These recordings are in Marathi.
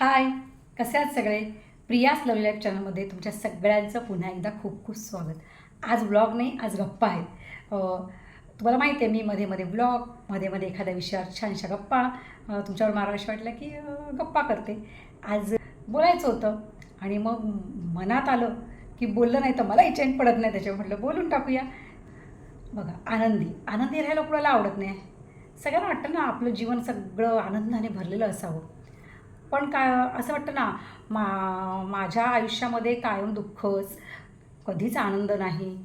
हाय कसे आहात सगळे? प्रियास लव लाईफ चॅनलमध्ये तुमच्या सगळ्यांचं पुन्हा एकदा खूप खूप स्वागत. आज ब्लॉग नाही आज गप्पा आहेत. तुम्हाला माहिती आहे मी मध्ये मध्ये ब्लॉगमध्ये मध्ये एखाद्या विषयावर छानशा गप्पा तुमच्यावर तुमच्यावर माराविषयी वाटलं की गप्पा करते. आज बोलायचं होतं आणि मग मनात आलं की बोललं नाही तर मलाही चेंज पडत नाही त्याच्यावर म्हटलं बोलून टाकूया. बघा आनंदी. आनंदी राहायला कुणाला आवडत नाही? सगळ्यांना वाटतं ना आपलं जीवन सगळं आनंदाने भरलेलं असावं. पण काय असं वाटतं ना मा माझ्या आयुष्यामध्ये कायम दुःखच कधीच आनंद नाही.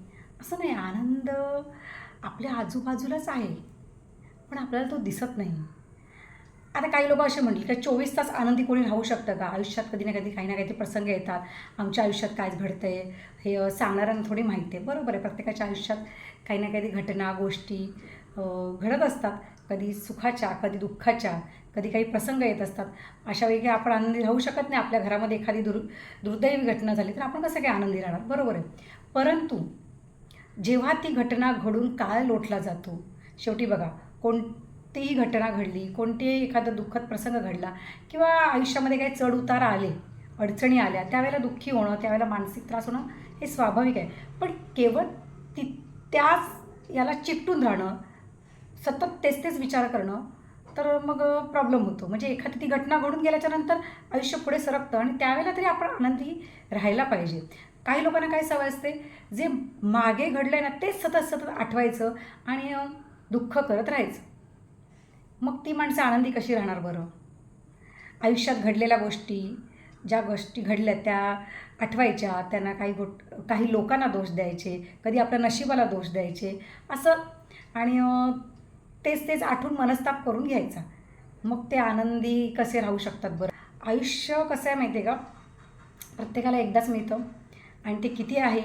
असं नाही आनंद आपल्या आजूबाजूलाच आहे पण आपल्याला तो दिसत नाही. आता काही लोक असे म्हणतील की चोवीस तास आनंदी कोणी राहू शकतं का? आयुष्यात कधी ना कधी काही ना काहीतरी प्रसंग येतात. आमच्या आयुष्यात काय आहे हे सांगणाऱ्यांना थोडी माहिती आहे. बरोबर आहे प्रत्येकाच्या आयुष्यात काही ना काही घटना गोष्टी घडत असतात. कधी सुखाच्या कधी दुःखाच्या कधी काही प्रसंग येत असतात. अशा वेळी आपण आनंदी राहू शकत नाही. आपल्या घरामध्ये एखादी दुर् दुर्दैवी घटना झाली तर आपण कसं काय आनंदी राहणार? बरोबर आहे. परंतु जेव्हा ती घटना घडून काळ लोटला जातो शेवटी बघा कोणतीही घटना घडली कोणतेही एखादा दुःखद प्रसंग घडला किंवा आयुष्यामध्ये काही चढ उतार आले अडचणी आल्या त्यावेळेला दुःखी होणं त्यावेळेला मानसिक त्रास होणं हे स्वाभाविक आहे. पण केवळ ती त्याच याला चिकटून राहणं सतत तेच तेच विचार करणं तर मग प्रॉब्लेम होतो. म्हणजे एखादी ती घटना घडून गेल्याच्यानंतर आयुष्य पुढे सरकतं आणि त्यावेळेला तरी आपण आनंदी राहायला पाहिजे. काही लोकांना काय सवय असते? जे मागे घडलं आहे ना तेच सतत सतत आठवायचं आणि दुःख करत राहायचं. मग ती माणसं आनंदी कशी राहणार बरं? आयुष्यात घडलेल्या गोष्टी ज्या गोष्टी घडल्या त्या आठवायच्या त्यांना काही गोट काही लोकांना दोष द्यायचे कधी आपल्या नशिबाला दोष द्यायचे असं. आणि तेच तेच आठवून मनस्ताप करून घ्यायचा. मग ते आनंदी कसे राहू शकतात बरं? आयुष्य कसं आहे माहिती आहे का? प्रत्येकाला एकदाच मिळतं. आणि ते किती आहे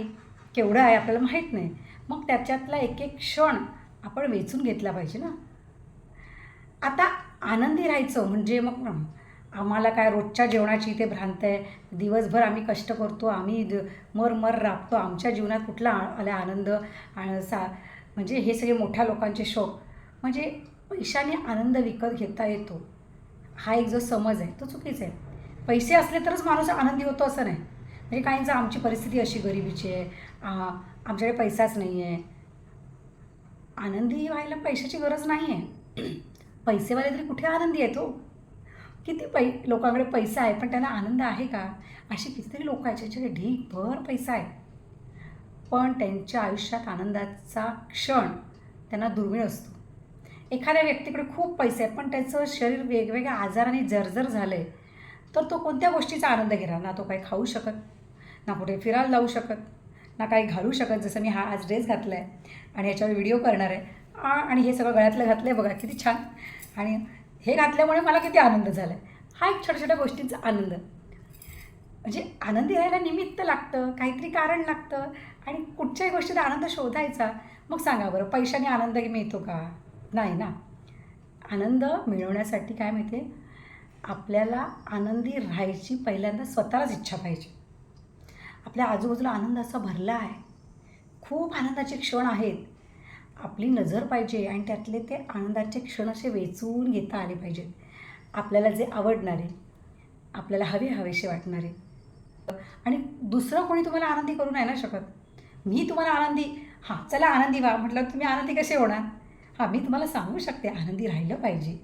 केवढं आहे आपल्याला माहीत नाही. मग त्याच्यातला एक एक क्षण आपण वेचून घेतला पाहिजे ना. आता आनंदी राहायचं म्हणजे मग आम्हाला काय रोजच्या जेवणाची इथे भ्रांत आहे. दिवसभर आम्ही कष्ट करतो आम्ही द- मर मर राबतो. आमच्या जीवनात कुठला आला आनंद? सा म्हणजे हे सगळे मोठ्या लोकांचे शोक. म्हणजे पैशाने आनंद विकत घेता येतो. हा एक जो समज आहे तो चुकीचा आहे. पैसे असले तरच माणूस आनंदी होतो असं नाही. म्हणजे काहींचं आमची परिस्थिती अशी गरिबीची आहे आमच्याकडे पैसाच नाही आहे आनंदी व्हायला पैशाची गरज नाही आहे पैसेवाले तरी कुठे आनंदी येतो हो? किती पै लोकांकडे पैसा आहे पण त्यांना आनंद आहे का? अशी कितीतरी लोक आहेत ज्याच्याकडे ढीकभर पैसा आहे. पण त्यांच्या आयुष्यात आनंदाचा क्षण त्यांना दुर्मिळ असतो. एखाद्या व्यक्तीकडे खूप पैसे आहेत पण त्याचं शरीर वेगवेगळ्या आजाराने जर्जर झालं आहे तर तो कोणत्या गोष्टीचा आनंद घेणार? ना तो काही खाऊ शकत ना कुठे फिरायला जाऊ शकत ना काही घालू शकत जसं मी हा आज ड्रेस घातला आहे आणि याच्यावर व्हिडिओ करणार आहे. आ- आणि हे सगळं गळ्यातलं घातलं आहे बघा किती छान. आणि हे घातल्यामुळे मला किती आनंद झाला आहे हा एक छोट्या छोट्या गोष्टींचा आनंद. म्हणजे आनंदी राहायला निमित्त लागतं काहीतरी कारण लागतं आणि कुठच्याही गोष्टीत आनंद शोधायचा. मग सांगा बरं पैशाने आनंद मिळतो का? नाही ना. आनंद मिळवण्यासाठी काय माहिती आहे? आपल्याला आनंदी राहायची पहिल्यांदा स्वतःलाच इच्छा पाहिजे. आपल्या आजूबाजूला आनंद असा भरला आहे. खूप आनंदाचे क्षण आहेत. आपली नजर पाहिजे आणि त्यातले ते आनंदाचे क्षण असे वेचून घेता आले पाहिजेत. आपल्याला जे आवडणारे आपल्याला हवे हवेसे वाटणारे. आणि दुसरं कोणी तुम्हाला आनंदी करू नाही ना शकत? मी तुम्हाला आनंदी हां चला आनंदी व्हा. म्हटलं तुम्ही आनंदी कसे होणार? हां मी तुम्हाला सांगू शकते आनंदी राहिलं पाहिजे.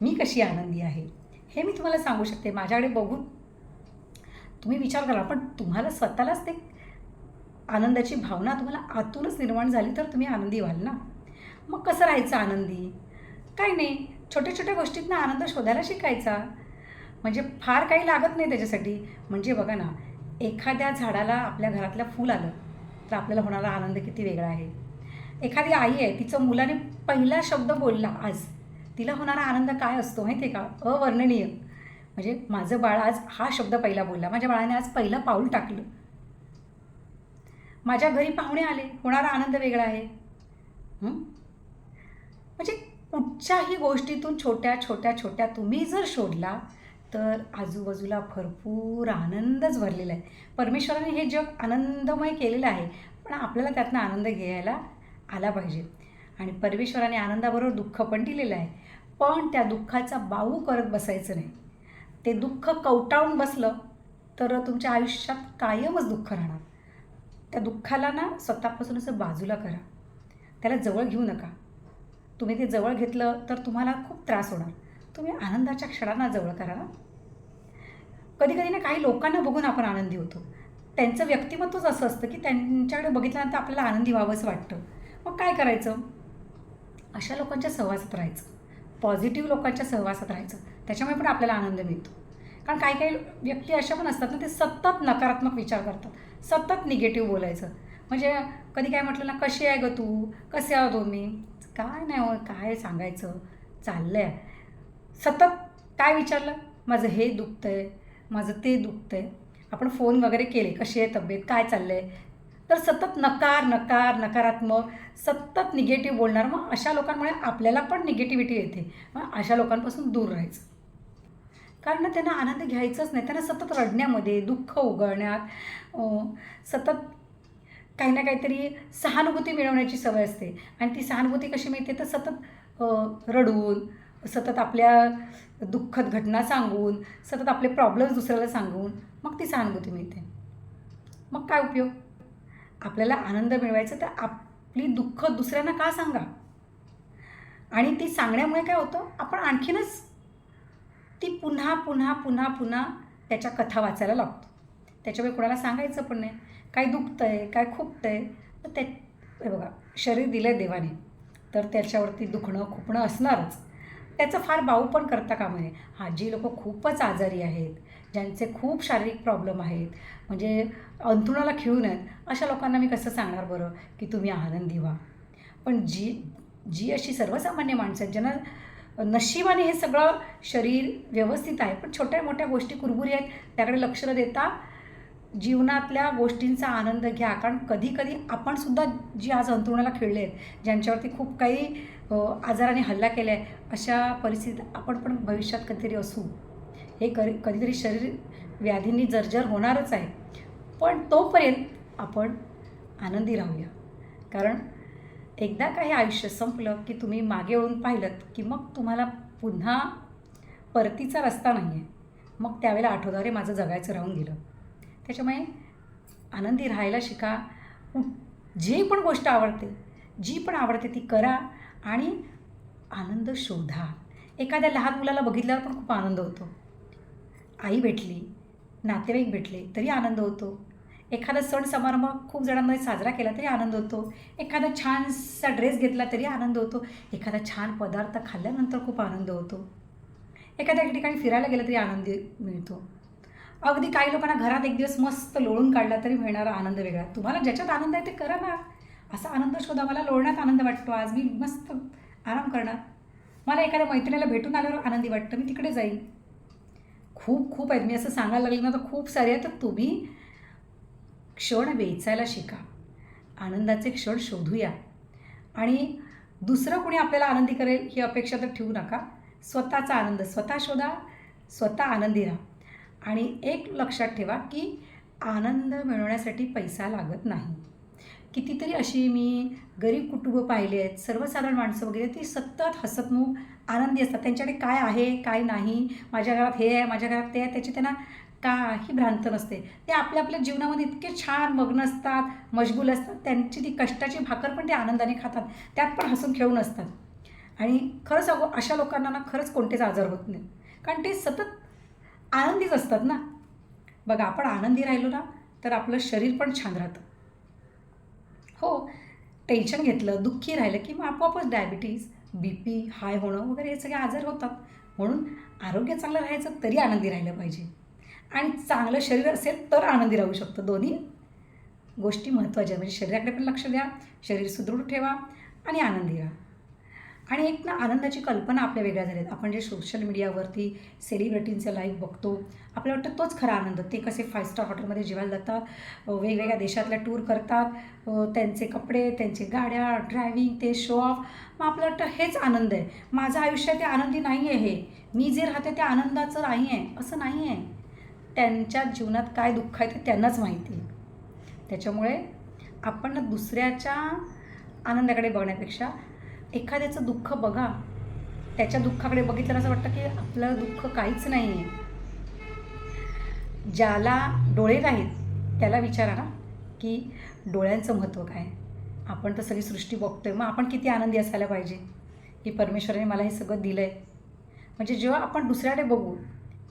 मी कशी आनंदी आहे? हे मी तुम्हाला सांगू शकते. माझ्याकडे बघून तुम्ही विचार करा पण तुम्हाला स्वतःलाच ते आनंदाची भावना तुम्हाला आतूनच निर्माण झाली तर तुम्ही आनंदी व्हाल ना? मग कसं राहायचं आनंदी? काय नाही. छोट्या छोट्या गोष्टीतनं आनंद शोधायला शिकायचा. म्हणजे फार काही लागत नाही त्याच्यासाठी. म्हणजे बघा ना एखाद्या झाडाला आपल्या घरातलं फूल आलं तर आपल्याला होणारा आनंद किती वेगळा आहे. एखादी आई आहे तिचं मुलाने पहिला शब्द बोलला आज तिला होणारा आनंद काय असतो माहिती आहे का? अवर्णनीय. म्हणजे माझं बाळ आज हा शब्द पहिला बोलला. माझ्या बाळाने आज पहिलं पाऊल टाकलं. माझ्या घरी पाहुणे आले होणारा आनंद वेगळा आहे. म्हणजे कुठच्याही गोष्टीतून छोट्या छोट्या छोट्या तुम्ही जर शोधला तर आजूबाजूला भरपूर आनंदच भरलेला आहे. परमेश्वराने हे जग आनंदमय केलेलं आहे पण आपल्याला त्यातनं आनंद घ्यायला आला पाहिजे. आणि परमेश्वराने आनंदाबरोबर दुःख पण दिलेलं आहे. पण त्या दुःखाचा बाऊ करत बसायचं नाही. ते दुःख कवटाळून बसलं तर तुमच्या आयुष्यात कायमच दुःख राहणार. त्या दुःखाला ना स्वतःपासून असं बाजूला करा. त्याला जवळ घेऊ नका. तुम्ही ते जवळ घेतलं तर तुम्हाला खूप त्रास होणार. तुम्ही आनंदाच्या क्षणांना जवळ करा. ना कधी कधी ना काही लोकांना बघून आपण आनंदी होतो. त्यांचं व्यक्तिमत्वच असं असतं की त्यांच्याकडे बघितल्यानंतर आपल्याला आनंदी व्हावंच वाटतं. मग काय करायचं? अशा लोकांच्या सहवासात राहायचं. पॉझिटिव्ह लोकांच्या सहवासात राहायचं. त्याच्यामुळे पण आपल्याला आनंद मिळतो. कारण काही काही व्यक्ती अशा पण असतात ना ते सतत नकारात्मक विचार करतात. सतत निगेटिव्ह बोलायचं. म्हणजे कधी काय म्हटलं ना कशी आहे ग तू? कसे आहो तुम्ही? काय नाही हो काय सांगायचं? चाललं आहे सतत काय विचारलं? माझं हे दुखतं आहे माझं ते दुखतं आहे आपण फोन वगैरे केले. कशी आहे तब्येत? काय चाललं आहे तर सतत नकार नकार नकारात्मक सतत निगेटिव्ह बोलणार. मग अशा लोकांमुळे आपल्याला पण निगेटिव्हिटी येते. मग अशा लोकांपासून दूर राहायचं. कारण त्यांना आनंद घ्यायचाच नाही. त्यांना सतत रडण्यामध्ये दुःख उघडण्यात सतत काही ना काहीतरी सहानुभूती मिळवण्याची सवय असते. आणि ती सहानुभूती कशी मिळते? तर सतत रडून सतत आपल्या दुःखद घटना सांगून सतत आपले प्रॉब्लेम्स दुसऱ्याला सांगून मग ती सहानुभूती मिळते. मग काय उपयोग? आपल्याला आनंद मिळवायचा तर आपली दुःख दुसऱ्यांना का सांगा? आणि ती सांगण्यामुळे काय होतं? आपण आणखीनच ती पुन्हा पुन्हा पुन्हा पुन्हा त्याच्या कथा वाचायला लागतो. त्याच्यामुळे कोणाला सांगायचं पण नाही. काय दुखतं आहे काय खुपतं आहे तर ते हे बघा शरीर दिलं आहे देवाने तर त्याच्यावरती दुखणं खुपणं असणारच. त्याचं फार बाऊ पण करता कामा नये. हा जी लोकं खूपच आजारी आहेत ज्यांचे खूप शारीरिक प्रॉब्लेम आहेत म्हणजे अंथरुणाला खिळून आहेत अशा लोकांना मी कसं सांगणार बरं की तुम्ही आनंदी व्हा पण जी जी अशी सर्वसामान्य माणसं आहेत ज्यांना नशिबाने हे सगळं शरीर व्यवस्थित आहे पण छोट्या मोठ्या गोष्टी कुरबुरी आहेत त्याकडे लक्ष न देता जीवनातल्या गोष्टींचा आनंद घ्या. कारण कधीकधी आपणसुद्धा जी आज अंतरुणाला खेळले आहेत ज्यांच्यावरती खूप काही आजाराने हल्ला केला आहे अशा परिस्थितीत आपण पण भविष्यात कधीतरी असू. हे कधी कधीतरी शरीर व्याधींनी जर्जर होणारच आहे. पण तोपर्यंत आपण आनंदी राहूया. कारण एकदा का हे आयुष्य संपलं की तुम्ही मागे वळून पाहिलं की मग तुम्हाला पुन्हा परतीचा रस्ता नाही आहे मग त्यावेळेला आठवद्वारे माझं जगायचं राहून गेलं. त्याच्यामुळे आनंदी राहायला शिका. उठ- जे पण गोष्ट आवडते जी पण आवडते ती करा आणि आनंद शोधा. एखाद्या लहान मुलाला बघितल्यावर पण खूप आनंद होतो. आई भेटली नातेवाईक भेटले तरी आनंद होतो. एखादा सण समारंभ खूप जणांमध्ये साजरा केला तरी आनंद होतो. एखादा छानसा ड्रेस घेतला तरी आनंद होतो. एखादा छान पदार्थ खाल्ल्यानंतर खूप आनंद होतो. एखाद्या ठिकाणी फिरायला गेलं तरी आनंद मिळतो. अगदी काही लोकांना घरात एक दिवस मस्त लोळून काढला तरी मिळणारा आनंद वेगळा. तुम्हाला ज्याच्यात आनंद आहे ते करा ना. असा आनंद शोधा. मला लोळण्यात आनंद वाटतो. आज मी मस्त आराम करणार. मला एखाद्या मैत्रिणीला भेटून आल्यावर आनंदी वाटतं. मी तिकडे जाईन. खूप खूप आहेत. मी असं सांगायला लागले ना तर खूप सारे आहेत. तर तुम्ही क्षण वेचायला शिका. आनंदाचे क्षण शोधूया. आणि दुसरं कोणी आपल्याला आनंदी करेल ही अपेक्षा तर ठेवू नका. स्वतःचा आनंद स्वतः शोधा स्वतः आनंदी राहा. आणि एक लक्षात ठेवा की आनंद मिळवण्यासाठी पैसा लागत नाही. कितीतरी अशी मी गरीब कुटुंब पाहिले आहेत सर्वसाधारण माणसं वगैरे ती सतत हसतमुख आनंदी असतात. त्यांच्याकडे काय आहे काय नाही माझ्या घरात हे आहे माझ्या घरात ते आहे त्याची त्यांना काही भ्रांत नसते. ते आपल्या आपल्या जीवनामध्ये इतके छान मग्न असतात मशगूल असतात त्यांची ती कष्टाची भाकर पण ते आनंदाने खातात. त्यात पण हसून खेळून असतात. आणि खरंच अगो अशा लोकांना ना खरंच कोणतेच आजार होत नाही कारण ते सतत आनंदीच असतात ना. बघा आपण आनंदी राहिलो ना तर आपलं शरीर पण छान राहतं. हो. टेन्शन घेतलं दुःखी राहिलं की मग आपोआपच डायबिटीज बी पी हाय होणं वगैरे हे सगळे आजार होतात. म्हणून आरोग्य चांगलं राहायचं तरी आनंदी राहिलं पाहिजे. आणि चांगलं शरीर असेल तर आनंदी राहू शकतं दोन्ही. गोष्टी महत्त्वाच्या म्हणजे शरीराकडे पण लक्ष द्या शरीर सुदृढ ठेवा आणि आनंदी राहा. आणि एक ना आनंदाची कल्पना आपल्या वेगळ्या झाल्यात. आपण जे सोशल मीडियावरती सेलिब्रिटींचं लाईव्ह बघतो आपल्याला वाटतं तोच खरा आनंद. ते कसे फाय स्टार हॉटेलमध्ये जेवायला जातात वेगवेगळ्या देशातल्या टूर करतात त्यांचे कपडे त्यांचे गाड्या ड्रायव्हिंग ते शो ऑफ मग आपलं वाटतं हेच आनंद आहे. माझं आयुष्य ते आनंदी नाही आहे हे. मी जे राहते ते आनंदाचं नाही आहे असं नाही आहे त्यांच्या जीवनात काय दुःख आहे ते त्यांनाच माहिती आहे. त्याच्यामुळे आपण दुसऱ्याच्या आनंदाकडे बघण्यापेक्षा एखाद्याचं दुःख बघा. त्याच्या दुःखाकडे बघितलं असं वाटतं की आपलं दुःख काहीच नाही आहे ज्याला डोळे नाहीत त्याला विचारा ना की डोळ्यांचं महत्त्व काय? आपण तर सगळी सृष्टी बघतोय. मग आपण किती आनंदी असायला पाहिजे? की परमेश्वराने मला हे सगळं दिलं आहे म्हणजे जेव्हा आपण दुसऱ्याकडे बघू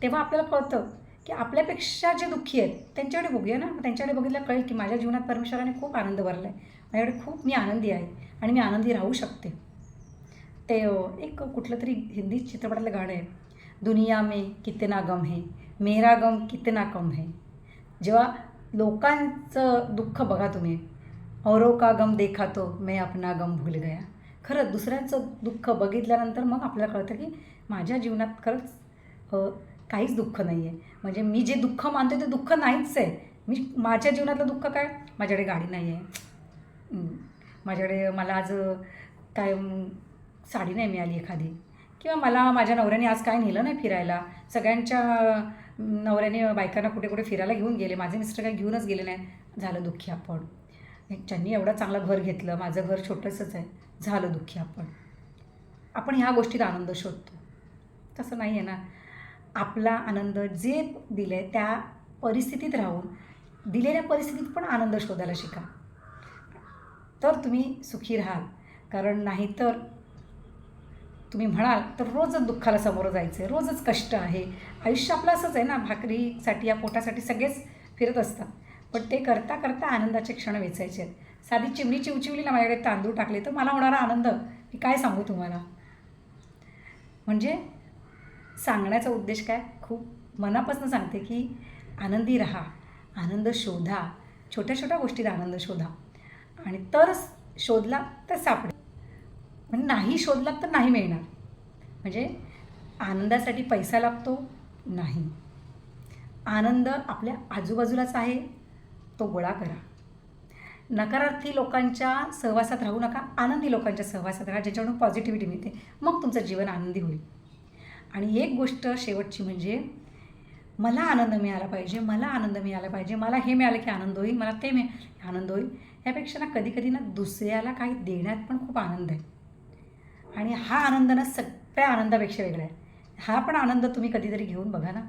तेव्हा आपल्याला कळतं की आपल्यापेक्षा जे दुःखी आहेत त्यांच्याकडे बघूया ना. मग त्यांच्याकडे बघितलं कळेल की माझ्या जीवनात परमेश्वराने खूप आनंद भरला आहे माझ्याकडे खूप मी आनंदी आहे आणि मी आनंदी राहू शकते. ते हो. एक कुठलं तरी हिंदी चित्रपटातलं गाणं आहे. दुनिया में कितना गम है मेरा गम कितना कम है. जेव्हा लोकांचं दुःख बघा तुम्ही औरो का गम देखा तो मैं अपना गम भूल गया. खरंच दुसऱ्यांचं दुःख बघितल्यानंतर मग आपल्याला कळतं की माझ्या जीवनात खरंच काहीच दुःख नाही आहे म्हणजे मी जे दुःख मानते ते दुःख नाहीच आहे. मी माझ्या जीवनातलं दुःख काय? माझ्याकडे गाडी नाही आहे माझ्याकडे मला आज काय साडी नाही मिळाली एखादी. किंवा मला माझ्या नवऱ्याने आज काय नेलं नाही फिरायला? सगळ्यांच्या नवऱ्याने बायकांना कुठे कुठे फिरायला घेऊन गेले. माझे मिस्टर काही घेऊनच गेले नाही. झालं दुःखी आपण. ज्यांनी एवढं चांगलं घर घेतलं माझं घर छोटंसंच आहे. झालं दुःखी आपण. आपण ह्या गोष्टीत आनंद शोधतो. तसं नाही आहे ना. आपला आनंद जे दिलं आहे त्या परिस्थितीत राहून दिलेल्या परिस्थितीत पण आनंद शोधायला शिका. तर तुम्ही सुखी राहाल. कारण नाहीतर तुम्ही म्हणाल तर रोजच दुःखाला सामोरं जायचं आहे रोजच कष्ट आहे. आयुष्य आपलं असंच आहे ना भाकरीसाठी या पोटासाठी सगळेच फिरत असतात. पण ते करता करता आनंदाचे क्षण वेचायचे आहेत. साधी चिमणी चिवचिवली ना माझ्याकडे तांदूळ टाकले तर मला होणारा आनंद मी काय सांगू तुम्हाला? म्हणजे सांगण्याचा उद्देश काय? खूप मनापासून सांगते की आनंदी राहा आनंद शोधा छोट्या छोट्या गोष्टीत आनंद शोधा. आणि तरच शोधला तर सापडेल. म्हणजे नाही शोधला तर नाही मिळणार. म्हणजे आनंदासाठी पैसा लागतो नाही. आनंद आपल्या आजूबाजूलाच आहे तो गोळा करा. नकारार्थी लोकांच्या सहवासात राहू नका आनंदी लोकांच्या सहवासात राहा ज्याच्याकडून पॉझिटिव्हिटी मिळते. मग तुमचं जीवन आनंदी होईल. आणि एक गोष्ट शेवटची म्हणजे मला आनंद मिळाला पाहिजे मला आनंद मिळाला पाहिजे मला हे मिळालं की आनंद होईल मला ते मिळ आनंद होईल यापेक्षा ना कधी कधी ना दुसऱ्याला काही देण्यात पण खूप आनंद आहे. आणि हा आनंद ना सगळ्या आनंदापेक्षा वेगळा आहे. हा पण आनंद तुम्ही कधीतरी घेऊन बघा ना.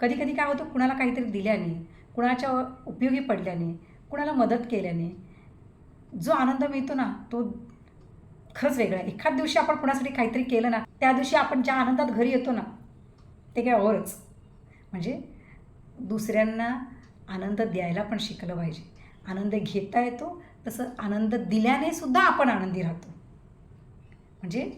कधी कधी काय होतं कुणाला काहीतरी दिल्याने कुणाच्या उपयोगी पडल्याने कुणाला मदत केल्याने जो आनंद मिळतो ना तो खरंच वेगळा आहे. एखाद दिवशी आपण कुणासाठी काहीतरी केलं ना त्या दिवशी आपण ज्या आनंदात घरी येतो ना ते काय औरच म्हणजे दुसऱ्यांना आनंद द्यायला पण शिकलं पाहिजे. आनंद घेता येतो तसं आनंद दिल्याने सुद्धा आपण आनंदी राहतो. म्हणजे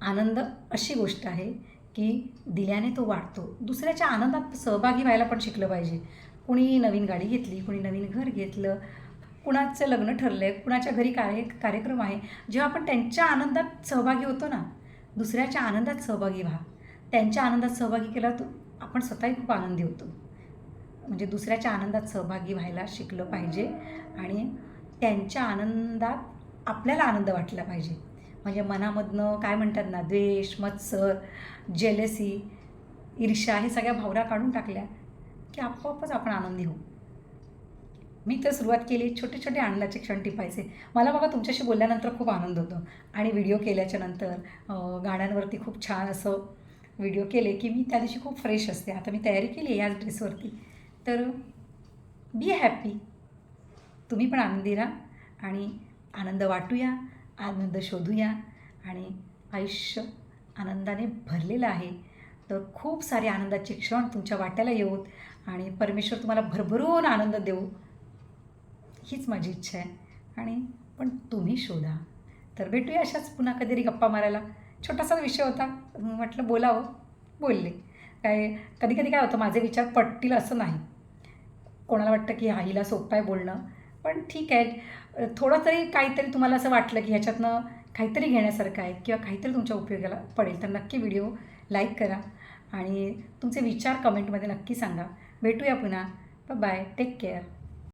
आनंद अशी गोष्ट आहे की दिल्याने तो वाढतो. दुसऱ्याच्या आनंदात सहभागी व्हायला पण शिकलं पाहिजे. कुणी नवीन गाडी घेतली कुणी नवीन घर घेतलं कुणाचं लग्न ठरलं आहे कुणाच्या घरी कार्य कार्यक्रम आहे. जेव्हा आपण त्यांच्या आनंदात सहभागी होतो ना दुसऱ्याच्या आनंदात सहभागी व्हा. त्यांच्या आनंदात सहभागी केला तर आपण स्वतःही खूप आनंदी होतो. म्हणजे दुसऱ्याच्या आनंदात सहभागी व्हायला शिकलं पाहिजे आणि त्यांच्या आनंदात आपल्याला आनंद वाटला पाहिजे. म्हणजे मनामधनं काय म्हणतात ना द्वेष मत्सर जेलसी ईर्षा हे सगळ्या भावना काढून टाकल्या की आपोआपच आपण आनंदी होऊ. मी तर सुरुवात केली छोटे छोटे आनंदाचे क्षण टिपायचे. मला बघा तुमच्याशी बोलल्यानंतर खूप आनंद होतो. आणि व्हिडिओ केल्याच्यानंतर गाण्यांवरती खूप छान असं व्हिडिओ केले की मी त्या दिवशी खूप फ्रेश असते. आता मी तयारी केली आहे याच ड्रेसवरती. तर बी हॅपी तुम्ही पण आनंदी राहा आणि आनंद वाटूया. आनंद शोधूया. आणि आयुष्य आनंदाने भरलेलं आहे. तर खूप सारे आनंदाचे क्षण तुमच्या वाट्याला येऊत आणि परमेश्वर तुम्हाला भरभरून आनंद देऊ. हीच माझी इच्छा आहे. आणि पण तुम्ही शोधा. तर भेटूया अशाच पुन्हा कधीतरी गप्पा मारायला. छोटासा विषय होता. म्हटलं बोलावं. बोलले. काय कधी कधी काय होतं माझे विचार पटतील असं नाही. कोणाला वाटतं की हा हिला सोपं आहे बोलणं. पण ठीक आहे. थोडं तरी काहीतरी तुम्हाला असं वाटलं की ह्याच्यातनं काहीतरी घेण्यासारखं आहे किंवा काहीतरी तुमच्या उपयोगाला पडेल तर नक्की व्हिडिओ लाईक करा आणि तुमचे विचार कमेंटमध्ये नक्की सांगा. भेटूया पुन्हा. बाय. Take care.